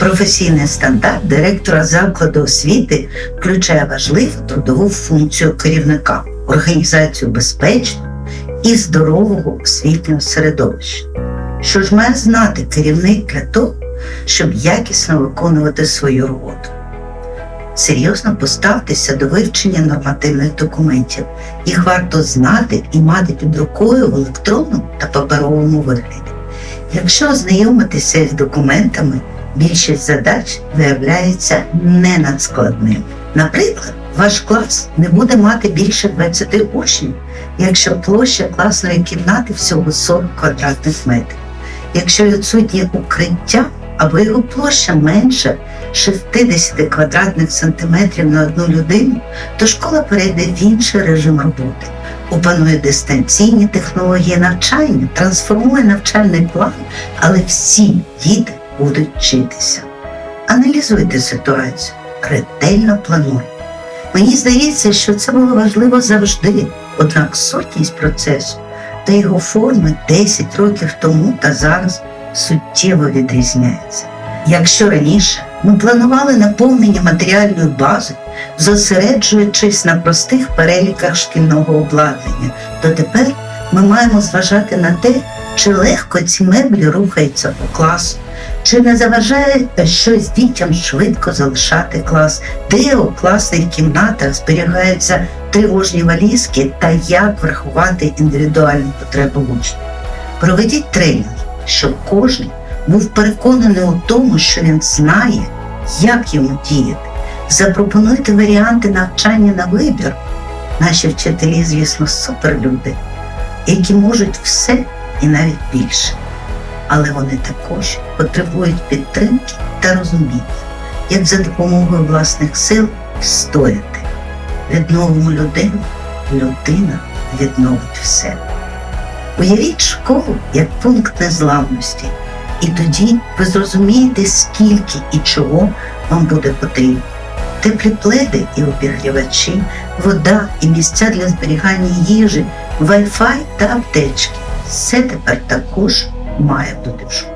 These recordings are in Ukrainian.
Професійний стандарт директора закладу освіти включає важливу трудову функцію керівника, організацію безпечного і здорового освітнього середовища. Що ж має знати керівник для того, щоб якісно виконувати свою роботу? Серйозно поставтеся до вивчення нормативних документів. Їх варто знати і мати під рукою в електронному та паперовому вигляді. Якщо ознайомитися з документами, більшість задач виявляється не надскладним. Наприклад, ваш клас не буде мати більше 20 учнів, якщо площа класної кімнати всього 40 квадратних метрів. Якщо відсутнє укриття або його площа менше 60 квадратних сантиметрів на одну людину, то школа перейде в інший режим роботи, опанує дистанційні технології навчання, трансформує навчальний план, але всі діти будуть вчитися. Аналізуйте ситуацію, ретельно плануйте. Мені здається, що це було важливо завжди, однак сутність процесу та його форми 10 років тому та зараз суттєво відрізняється. Якщо раніше ми планували наповнення матеріальної бази, зосереджуючись на простих переліках шкільного обладнання, то тепер ми маємо зважати на те, чи легко ці меблі рухаються по класу, чи не заважає щось дітям швидко залишати клас, де у класних кімнатах зберігаються тривожні валізки та як врахувати індивідуальні потреби учнів. Проведіть тренінг, щоб кожен був переконаний у тому, що він знає, як йому діяти. Запропонуйте варіанти навчання на вибір. Наші вчителі, звісно, суперлюди, які можуть все і навіть більше. Але вони також потребують підтримки та розуміння, як за допомогою власних сил стояти. Відновимо людину, людина відновить все. Уявіть школу як пункт незламності, і тоді ви зрозумієте, скільки і чого вам буде потрібно. Теплі пледи і обігрівачі, вода і місця для зберігання їжі, Wi-Fi та аптечки. Все тепер також має бути в школі.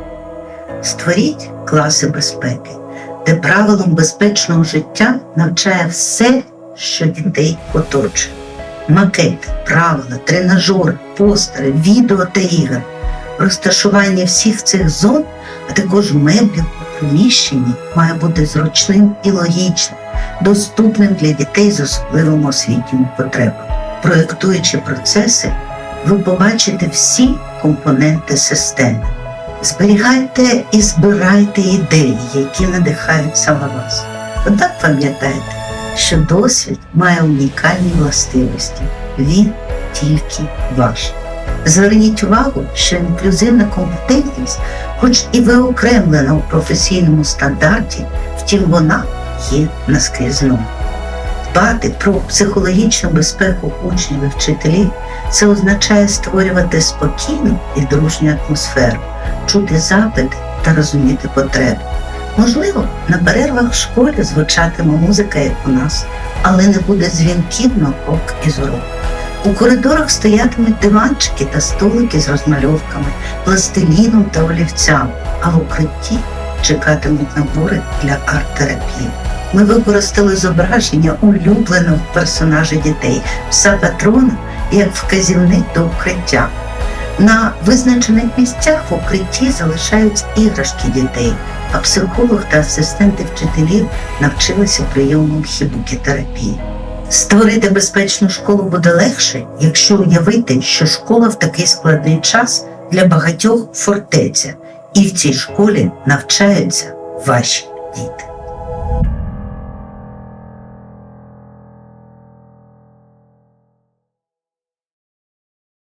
Створіть класи безпеки, де правилам безпечного життя навчає все, що дітей оточує. Макети, правила, тренажери, постери, відео та ігри, розташування всіх цих зон, а також меблів у приміщенні має бути зручним і логічним, доступним для дітей з особливими освітніми потребами. Проєктуючи процеси, ви побачите всі компоненти системи. Зберігайте і збирайте ідеї, які надихають саме вас. Однак пам'ятайте, що досвід має унікальні властивості. Він тільки ваш. Зверніть увагу, що інклюзивна компетентність, хоч і виокремлена у професійному стандарті, втім вона є наскрізною. Дбати про психологічну безпеку учнів і вчителів це означає створювати спокійну і дружню атмосферу, чути запити та розуміти потреби. Можливо, на перервах в школі звучатиме музика, як у нас, але не буде дзвінків на урок із уроку. У коридорах стоятимуть диванчики та столики з розмальовками, пластиліном та олівцями, а в укритті чекатимуть набори для арт-терапії. Ми використали зображення улюбленого персонажа дітей, пса патрона як вказівник до укриття. На визначених місцях в укритті залишаються іграшки дітей, а психолог та асистенти вчителів навчилися прийомам хібукітерапії. Створити безпечну школу буде легше, якщо уявити, що школа в такий складний час для багатьох фортеця, і в цій школі навчаються ваші діти.